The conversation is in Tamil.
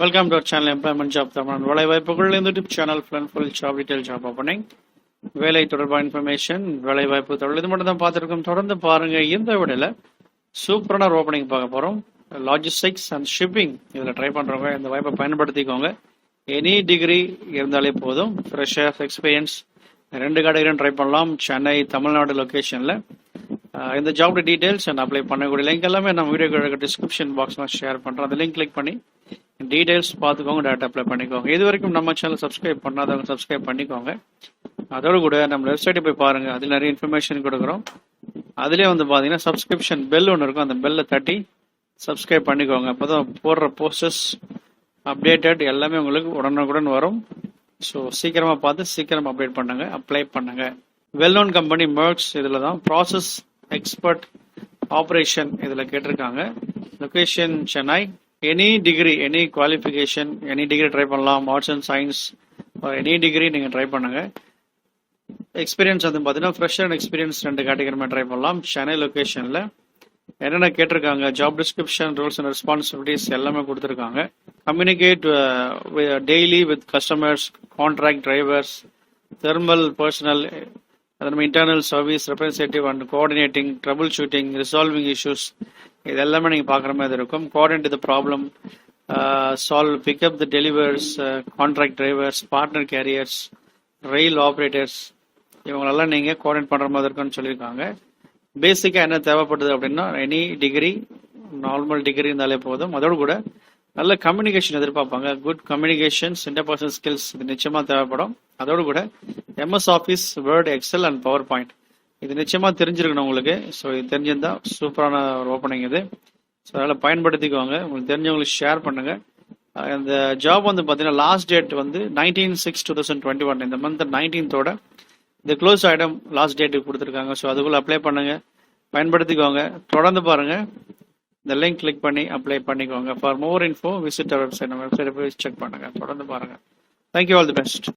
Welcome to channel employment job Tamil வேலை வாய்ப்புகள் இந்த YouTube channel full and full job detail job opening வேலை தொடர்பான இன்ஃபர்மேஷன் வேலை வாய்ப்பு தொடர்பு இது மட்டும் தான் பார்த்துருக்கோம். தொடர்ந்து பாருங்க இந்த விடையில சூப்பரான ஓப்பனிங் பார்க்க போறோம். லாஜிஸ்டிக்ஸ் அண்ட் ஷிப்பிங் இதில் ட்ரை பண்றவங்க இந்த வாய்ப்பை பயன்படுத்திக்கோங்க. எனி டிகிரி இருந்தாலே போதும். ஃப்ரெஷர் எக்ஸ்பீரியன்ஸ் ரெண்டு கடைகளும் ட்ரை பண்ணலாம். சென்னை தமிழ்நாடு லொக்கேஷனில் இந்த ஜாப் டீடைல்ஸ் அண்ட் அப்ளை பண்ணக்கூடிய லிங்க் எல்லாமே நம்ம வீடியோ டிஸ்கிரிப்ஷன் பாக்ஸில் ஷேர் பண்ணுறோம் அந்த லிங்க் கிளிக் பண்ணி டீடைல்ஸ் பார்த்துக்கோங்க டேட்டா அப்ளை பண்ணிக்கோங்க. இது வரைக்கும் நம்ம சேனல் சப்ஸ்கிரைப் பண்ணாதவங்க சப்ஸ்கிரைப் பண்ணிக்கோங்க. அதோடு கூட நம்ம வெப்சைட்டை போய் பாருங்கள் அதில் நிறைய இன்ஃபர்மேஷன் கொடுக்குறோம். அதுலேயே வந்து பார்த்தீங்கன்னா சப்ஸ்கிரிப்ஷன் பெல் ஒன்று இருக்கும். அந்த பெல்லை தட்டி சப்ஸ்கிரைப் பண்ணிக்கோங்க. அப்போ தான் போடுற போஸ்டர்ஸ் அப்டேட்டட் எல்லாமே உங்களுக்கு உடனுக்குடன் வரும். ஸோ சீக்கிரமாக பார்த்து சீக்கிரம் அப்டேட் பண்ணுங்க. அப்ளை பண்ணுங்க. வெல் நோன் கம்பெனி மேர்க்ஸ் இதில் தான். ப்ராசஸ் எக்ஸ்பர்ட் ஆப்ரேஷன் இதில் கேட்டிருக்காங்க. Location Chennai any degree any qualification any degree try பண்ணலாம். Arts and science any degree நீங்கள் ட்ரை பண்ணுங்க. எக்ஸ்பீரியன்ஸ் வந்து பார்த்தீங்கன்னா ஃப்ரெஷர் அண்ட் எக்ஸ்பீரியன்ஸ் ரெண்டு கேட்டகரிமே ட்ரை பண்ணலாம். சென்னை லொக்கேஷனில் என்னென்ன கேட்டிருக்காங்க? Job description rules and responsibilities எல்லாமே கொடுத்துருக்காங்க. Communicate daily with customers contract drivers thermal personnel அது நம்ம internal service representative and coordinating troubleshooting resolving issues இது எல்லாமே நீங்கள் பார்க்குற மாதிரி இருக்கும். Coordinate the problem solve pickup the delivers contract drivers partner carriers rail operators இவங்களெல்லாம் நீங்கள் கோஆர்டினேட் பண்ணுற மாதிரி இருக்குன்னு சொல்லியிருக்காங்க. பேசிக்காக என்ன தேவைப்படுது அப்படின்னா எனி டிகிரி நார்மல் டிகிரி இருந்தாலே போதும். அதோடு கூட நல்ல கம்யூனிகேஷன் எதிர்பார்ப்பாங்க. குட் கம்யூனிகேஷன்ஸ் இன்டர்பர்சனல் ஸ்கில்ஸ் இது நிச்சயமாக தேவைப்படும். அதோடு கூட MS Office Word Excel and PowerPoint இது நிச்சயமாக தெரிஞ்சிருக்கணும் உங்களுக்கு. ஸோ இது தெரிஞ்சிருந்தா சூப்பரான ஒரு ஓப்பனிங் இது. ஸோ அதனால் பயன்படுத்திக்கோங்க. உங்களுக்கு தெரிஞ்சவங்களுக்கு ஷேர் பண்ணுங்க. இந்த ஜாப் வந்து பார்த்தீங்கன்னா லாஸ்ட் டேட் வந்து nineteen six two thousand twenty one இந்த மந்த் நைன்டீன்த்தோட இந்த க்ளோஸ் ஐட்டம் லாஸ்ட் டேட்டுக்கு கொடுத்துருக்காங்க. ஸோ அதுக்குள்ளே அப்ளை பண்ணுங்க. பயன்படுத்திக்கோங்க. தொடர்ந்து பாருங்க. இந்த லிங்க் கிளிக் பண்ணி அப்ளை பண்ணிக்கோங்க. For more info visit our website நம்ம வெப்சைட்டை போய் செக் பண்ணுங்க. தொடர்ந்து பாருங்க. Thank you all the best